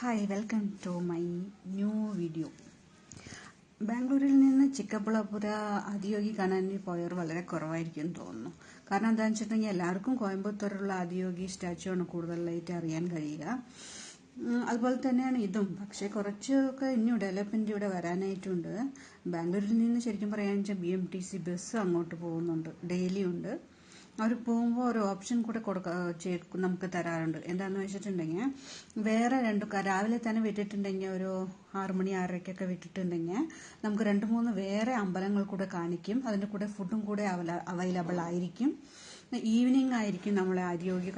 Hi welcome to my new video ബാംഗ്ലൂരിൽ നിന്ന് ചിക്കപ്പുളപ്പുര ആദിയോഗി കാണാൻ പോയവർ വളരെ കുറവായിരിക്കും എന്ന് തോന്നുന്നു. കാരണം എന്താണെന്ന് വെച്ചിട്ടുണ്ടെങ്കിൽ എല്ലാവർക്കും കോയമ്പത്തൂരുള്ള ആദിയോഗി സ്റ്റാച്ചു ആണ് കൂടുതലായിട്ട് അറിയാൻ കഴിയുക. അതുപോലെ തന്നെയാണ് ഇതും. പക്ഷേ കുറച്ചൊക്കെ ഇനിയും ഡെവലപ്മെന്റ് ഇവിടെ വരാനായിട്ടുണ്ട്. ബാംഗ്ലൂരിൽ നിന്ന് ശരിക്കും പറയാന്ന് വെച്ചാൽ B M T C bus അങ്ങോട്ട് പോകുന്നുണ്ട്. ഡെയിലി ഉണ്ട് അവർ പോകുമ്പോൾ ഒരു ഓപ്ഷൻ കൂടെ കൊടുക്ക നമുക്ക് തരാറുണ്ട്. എന്താണെന്ന് വെച്ചിട്ടുണ്ടെങ്കിൽ വേറെ രണ്ട് രാവിലെ തന്നെ വിട്ടിട്ടുണ്ടെങ്കിൽ ഒരു ആറു മണി ആറരയ്ക്കൊക്കെ വിട്ടിട്ടുണ്ടെങ്കിൽ നമുക്ക് രണ്ട് മൂന്ന് വേറെ അമ്പലങ്ങൾ കൂടെ കാണിക്കും. അതിന്റെ കൂടെ ഫുഡും കൂടെ അവൈലബിൾ ആയിരിക്കും. ഈവനിങ് ആയിരിക്കും നമ്മളെ ആരോഗ്യ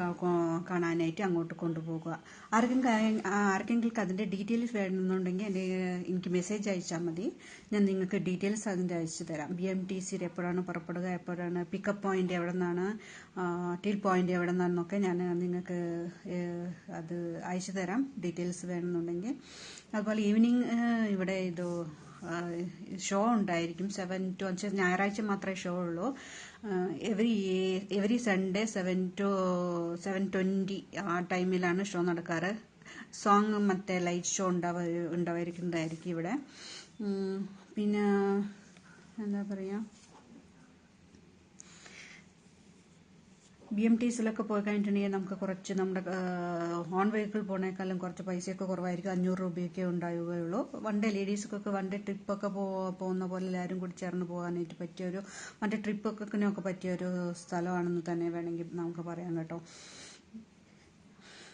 കാണാനായിട്ട് അങ്ങോട്ട് കൊണ്ടുപോകുക. ആർക്കും ആർക്കെങ്കിലും അതിന്റെ ഡീറ്റെയിൽസ് വേണമെന്നുണ്ടെങ്കിൽ എന്റെ എനിക്ക് മെസ്സേജ് അയച്ചാൽ മതി. ഞാൻ നിങ്ങൾക്ക് ഡീറ്റെയിൽസ് അതിന്റെ അയച്ചു തരാം. ബി എം ടി സിയിൽ എപ്പോഴാണ് പുറപ്പെടുക എപ്പോഴാണ് പിക്കപ്പ് പോയിന്റ് എവിടെ നിന്നാണ് ടീൽ പോയിന്റ് എവിടെ നിന്നാണെന്നൊക്കെ ഞാൻ നിങ്ങൾക്ക് അത് അയച്ചു തരാം. ഡീറ്റെയിൽസ് വേണമെന്നുണ്ടെങ്കിൽ. അതുപോലെ ഈവനിങ് ഇവിടെ ഇത് ഷോ ഉണ്ടായിരിക്കും. സെവൻ ടു അഞ്ച് ഞായറാഴ്ച മാത്രമേ ഷോ ഉള്ളൂ. Every every Sunday seven to seven twenty ആ ടൈമിലാണ് ഷോ നടക്കാറ്. സോങ് മറ്റേ ലൈറ്റ് ഷോ ഉണ്ടാവ ഉണ്ടാവായിരിക്കുന്നതായിരിക്കും ഇവിടെ. പിന്നെ എന്താ പറയുക ബി എം ടി സിലൊക്കെ പോയി കഴിഞ്ഞിട്ടുണ്ടെങ്കിൽ നമുക്ക് കുറച്ച് നമ്മുടെ ഹോൺ വെഹിക്കിൾ പോണേക്കാളും കുറച്ച് പൈസയൊക്കെ കുറവായിരിക്കും. അഞ്ഞൂറ് രൂപയൊക്കെ ഉണ്ടാവുകയുള്ളൂ. വൺ ഡേ ലേഡീസൊക്കെ വൺ ഡേ ട്രിപ്പൊക്കെ പോകുന്ന പോലെ എല്ലാവരും കൂടി ചേർന്ന് പോകാനായിട്ട് പറ്റിയ ഒരു മറ്റേ ട്രിപ്പൊക്കെ പറ്റിയ ഒരു സ്ഥലമാണെന്ന് തന്നെ വേണമെങ്കിൽ നമുക്ക് പറയാം കേട്ടോ.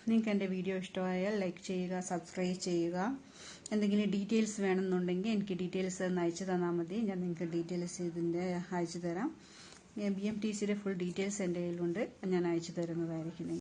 നിങ്ങൾക്ക് എന്റെ വീഡിയോ ഇഷ്ടമായാൽ ലൈക്ക് ചെയ്യുക സബ്സ്ക്രൈബ് ചെയ്യുക. എന്തെങ്കിലും ഡീറ്റെയിൽസ് വേണമെന്നുണ്ടെങ്കിൽ എനിക്ക് ഡീറ്റെയിൽസ് ഒന്ന് അയച്ചു തന്നാൽ മതി. ഞാൻ നിങ്ങൾക്ക് ഡീറ്റെയിൽസ് ഇതിന്റെ അയച്ചു തരാം. ബി എം ടി സിയുടെ ഫുൾ ഡീറ്റെയിൽസ് എന്റെ കയ്യിലുണ്ട്. ഞാൻ അയച്ചു തരുന്നതായിരിക്കും